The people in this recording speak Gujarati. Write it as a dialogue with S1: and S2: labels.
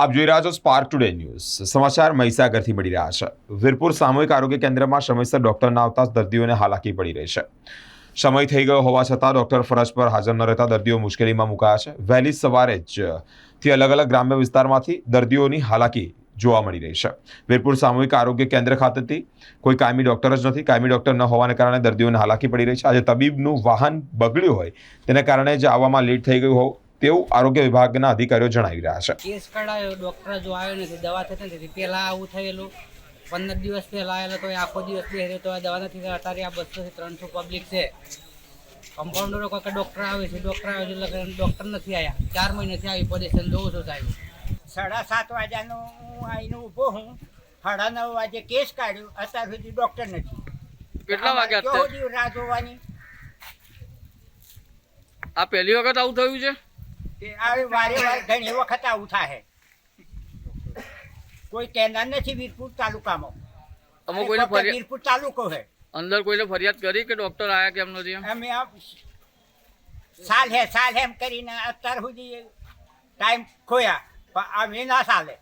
S1: આપ જોઈ રહ્યા છો સ્પાર્ક ટુડે ન્યૂઝ સમાચાર મહીસાગરથી મળી રહ્યા છે. વીરપુર સામૂહિક આરોગ્ય કેન્દ્રમાં સમયસર ડોક્ટર ના આવતા દર્દીઓને હાલાકી પડી રહી છે. સમય થઈ ગયો હોવા છતાં ડોક્ટર ફરજ પર હાજર ન રહેતા દર્દીઓ મુશ્કેલીમાં મુકાયા છે. વહેલી સવારે જ થી અલગ અલગ ગ્રામ્ય વિસ્તારમાંથી દર્દીઓની હાલાકી જોવા મળી રહી છે. વીરપુર સામૂહિક આરોગ્ય કેન્દ્ર ખાતેથી કોઈ કાયમી ડોક્ટર જ નથી, કાયમી ડોક્ટર ન હોવાને કારણે દર્દીઓને હાલાકી પડી રહી છે. આજે તબીબનું વાહન બગડ્યું હોય તેને કારણે જ આવવામાં લેટ થઈ ગયું હોય તેવું આરોગ્ય વિભાગના અધિકારીઓ જણાવી રહ્યા છે.
S2: કેસ કઢાયો ડૉક્ટર જો આવ્યો નથી દવા થતી નથી. પહેલાં આવું થયેલું. પંદર દિવસ પહેલાં આવેલો તો એ આખો દિવસ બેસે તો આ દવા નથી. અત્યારે આ બસોથી ત્રણસો પબ્લિક છે. કમ્પાઉન્ડરો કાંઈ ડૉક્ટર આવે છે ડૉક્ટર આવે છે એટલે ડૉક્ટર નથી આવ્યા ચાર મહિનાથી આવી પોઝિશન જોઉં છું સાહેબ.
S3: સાડા સાત વાગ્યાનો હું આવીને ઊભો હું. સાડા નવ વાગે કેસ કાઢ્યો. અત્યાર સુધી ડૉક્ટર નથી.
S4: કેટલા વાગ્યા
S3: રાહ જોવાની?
S4: આ પહેલી વખત આવું થયું છે?
S3: આવી વારે વાર ઘણી વખત આવું થાય કોઈ કેન્દ્ર નથી વીરપુર તાલુકામાં. અને
S4: કોઈને ફરિયાદ
S3: વીરપુર તાલુકો છે
S4: અંદર કોઈને ફરિયાદ કરી કે ડોક્ટર આયા કેમ નથી એમ?
S3: અમે આ સાલ હે સાલ હે એમ કરીને અત્યાર સુધી ટાઈમ ખોયા પણ આ ના ચાલે